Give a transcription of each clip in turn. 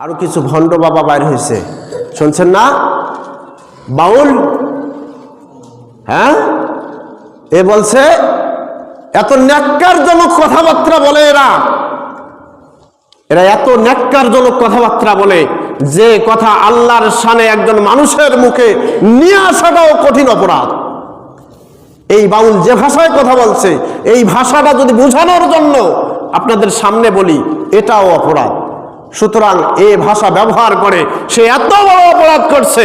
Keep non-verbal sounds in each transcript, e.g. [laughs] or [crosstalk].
আরও কিছু ভণ্ড বাবা বাইর হয়েছে। শুনছেন না? বাউল? হ্যাঁ? এ বলছে, এত ন্যাক্কারজনক কথাবার্তা বলে এরা। এরা এত ন্যাক্কারজনক কথাবার্তা বলে যে কথা আল্লাহর সানে একজন মানুষের মুখে নিয়ে আসাটাও কঠিন অপরাধ। এই বাউল যে ভাষায় কথা বলছে, এই ভাষাটা যদি বোঝানোর জন্য আপনাদের সামনে বলি, এটাও অপরাধ। সুতরাং এ ভাষা ব্যবহার করে সে এত বড় অপরাধ করছে,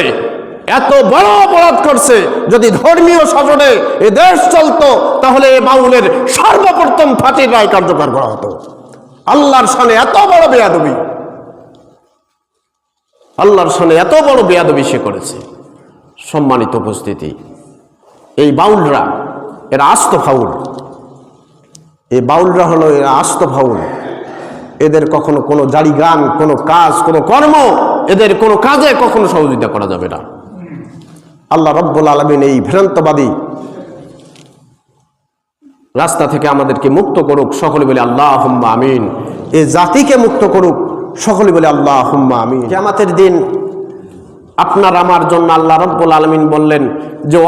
এত বড় অপরাধ করছে, যদি ধর্মীয় শাসনে এ দেশ চলতো, তাহলে এ বাউলের সর্বপ্রথম ফাঁসির রায় কার্যকর করা হতো। আল্লাহর সানে এত বড় বেয়াদবি। আল্লাহর সানে এত বড় বেয়াদবি সে করেছে। সম্মানিত উপস্থিতি, এই বাউলরা, এরা আস্ত ফাউল। এই বাউলরা হলো, এরা আস্ত ফাউল। এদের কখনো কোনো জারি গান কোনো কাজ, কোনো কর্ম, এদের কোনো কাজে কখনো সহযোগিতা করা যাবে না। আল্লাহ রব্বুল আলমিন এই ভ্রান্তবাদী রাস্তা থেকে আমাদেরকে মুক্ত করুক সকলে বলে আল্লাহ হুম্মা আমিন। এ জাতিকে মুক্ত করুক সকলে বলে আল্লাহ হুম্মা আমিন। কেমাতের দিন আপনার আমার জন্য আল্লাহ রব্বুল আলমিন বললেন যে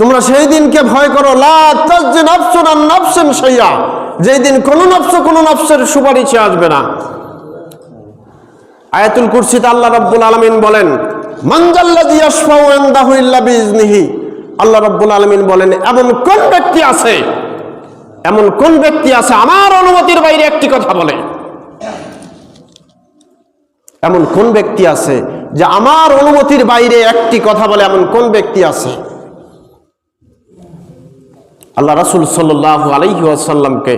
তোমরা সেই দিনকে ভয় করো, লা শাইয়া যেই দিন কোনো নফস, কোনো নফসের সুপারিশে আসবে না। আয়াতুল কুরসিতে আল্লাহ রাব্বুল আলামিন বলেন বিইজনিহি আল্লাহ রাব্বুল আলামিন বলেন, এমন কোন ব্যক্তি আছে, এমন কোন ব্যক্তি আছে আমার অনুমতির বাইরে একটি কথা বলে। এমন কোন ব্যক্তি আছে যে আমার অনুমতির বাইরে একটি কথা বলে, এমন কোন ব্যক্তি আছে? আল্লাহ রাসুল সাল্লাহ আলাইহি আসাল্লামকে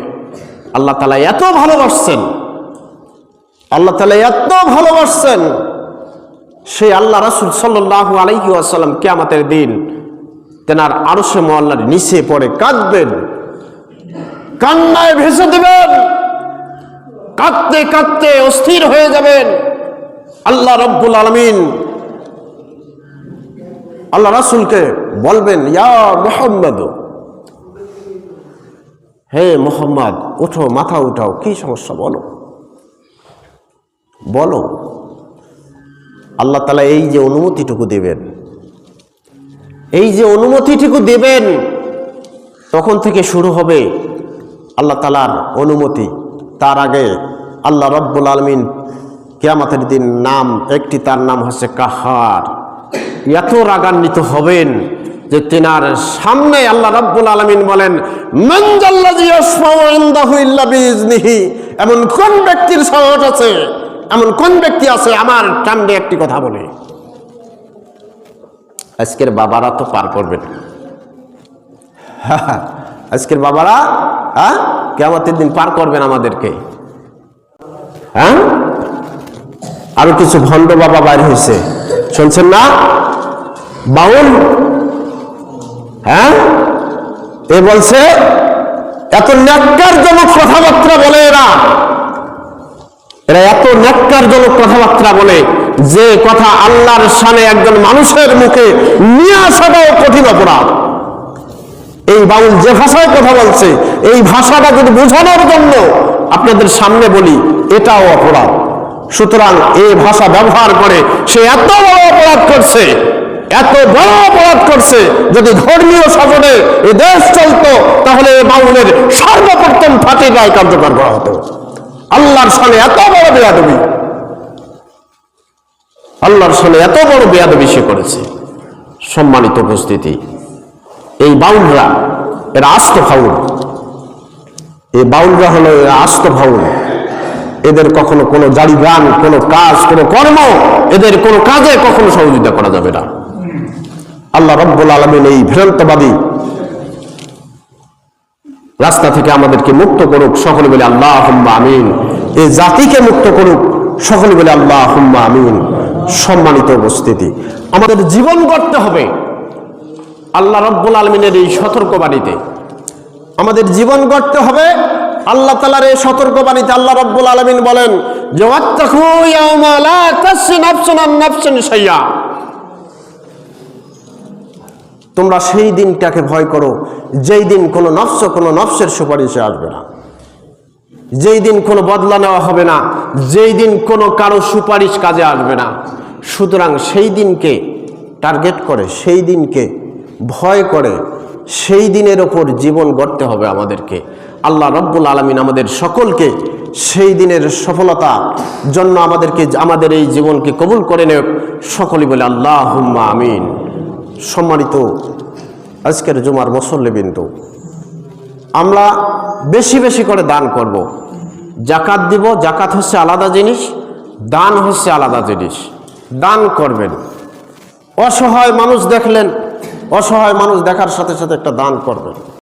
আল্লাহ তালা এত ভালোবাসছেন। আল্লাহ তালা এত ভালোবাসছেন। সেই আল্লাহ রাসুল সাল্লাহ আলাইহি আসাল্লাম কেয়ামাতের দিন তেনার আরশে মোয়াল্লার নিচে পড়ে কাঁদবেন। কান্নায় ভেসে দেবেন। কাঁদতে কাঁদতে অস্থির হয়ে যাবেন। আল্লাহ রব্বুল আলমিন আল্লাহ রাসুলকে বলবেন, ইয়া মোহাম্মদ হে মোহাম্মদ, ওঠো, মাথা উঠাও, কি সমস্যা বলো? বলো। আল্লাহ তালা এই যে অনুমতিটুকু দেবেন, এই যে অনুমতিটুকু দেবেন, তখন থেকে শুরু হবে আল্লাহ তালার অনুমতি। তার আগে আল্লাহ রব্বুল আলমিন কেয়ামাতের দিন নাম, একটি তার নাম হচ্ছে কাহার। এত রাগান্বিত হবেন যে তেনার সামনে আল্লাহ রব্বুল আলমিন বলেন মঞ্জাল্লাজি এমন কোন ব্যক্তির সাহস আছে, এমন কোন ব্যক্তি আছে, আমার সামনে একটি কথা বলে। আজকের বাবারা তো পার করবেন [laughs] আজকের বাবারা হ্যাঁ কেমতের দিন পার করবেন আমাদেরকে। হ্যাঁ আরও কিছু ভণ্ড বাবা বাইর হয়েছে। শুনছেন না? বাউল হ্যাঁ? এ বলছে, এত ন্যাক্কারজনক কথাবার্তা বলে এরা। এরা এত ন্যাক্কারজনক কথাবার্তা বলে যে কথা আল্লাহর সানে একজন মানুষের মুখে নিয়ে আসাটাও কঠিন অপরাধ। এই বাউল যে ভাষায় কথা বলছে, এই ভাষাটা যদি বোঝানোর জন্য আপনাদের সামনে বলি, এটাও অপরাধ। সুতরাং এই ভাষা ব্যবহার করে সে এত বড় অপরাধ করছে। এত বড় অপরাধ করছে, যদি ধর্মীয় শাসনে এ দেশ চলতো, তাহলে বাউলের সর্বপ্রথম ফাঁসির রায় কার্যকর করা হতো। আল্লাহর সামনে এত বড় বেয়াদবি। আল্লাহর সামনে এত বড় বেয়াদবি সে করেছে। সম্মানিত উপস্থিতি, এই বাউলরা, এরা আস্ত ফাউল। এই বাউলরা হলো এরা আস্ত ফাউল। এদের কখনো কোনো জারি গান কোনো কাজ, কোনো কর্ম, এদের কোনো কাজে কখনো সহযোগিতা করা যাবে না। আল্লাহ রব্বুল আলমিন এই ভ্রান্তবাদী রাস্তা থেকে আমাদেরকে মুক্ত করুক সকলে বলে আল্লাহ হুম্মা আমিন। এই জাতিকে মুক্ত করুক সকলে বলে আল্লাহ হুম্মা আমিন। সম্মানিত উপস্থিতি, আমাদের জীবন গড়তে হবে আল্লাহ রব্বুল আলমিনের এই সতর্কবাণীতে। আমাদের জীবন গড়তে হবে আল্লাহ তালার এই সতর্কবাণীতে। আল্লাহ রব্বুল আলমিন বলেন যে ওয়াত্তাকু ইয়াউমা লা তাসসি নাফসুন আন নাফসিন শাইয়া তোমরা সেই দিনটাকে ভয় করো, যেই দিন কোনো নফস কোনো নফসের সুপারিশে আসবে না। যেই দিন কোনো বদলা নেওয়া হবে না, যেই দিন কোনো কারও সুপারিশ কাজে আসবে না। সুতরাং সেই দিনকে টার্গেট করে, সেই দিনকে ভয় করে, সেই দিনের ওপর জীবন গড়তে হবে আমাদেরকে। আল্লাহ রব্বুল আলমিন আমাদের সকলকে সেই দিনের সফলতা জন্য আমাদেরকে, আমাদের এই জীবনকে কবুল করে নেব সকলেই বলে আল্লাহ আমিন। সম্মানিত আজকের জুমার মুসল্লি বিন্দু। আমরা বেশি বেশি করে দান করব। জাকাত দিব, জাকাত হচ্ছে আলাদা জিনিস, দান হচ্ছে আলাদা জিনিস। দান করবেন। অসহায় মানুষ দেখলেন, অসহায় মানুষ দেখার সাথে সাথে একটা দান করবেন।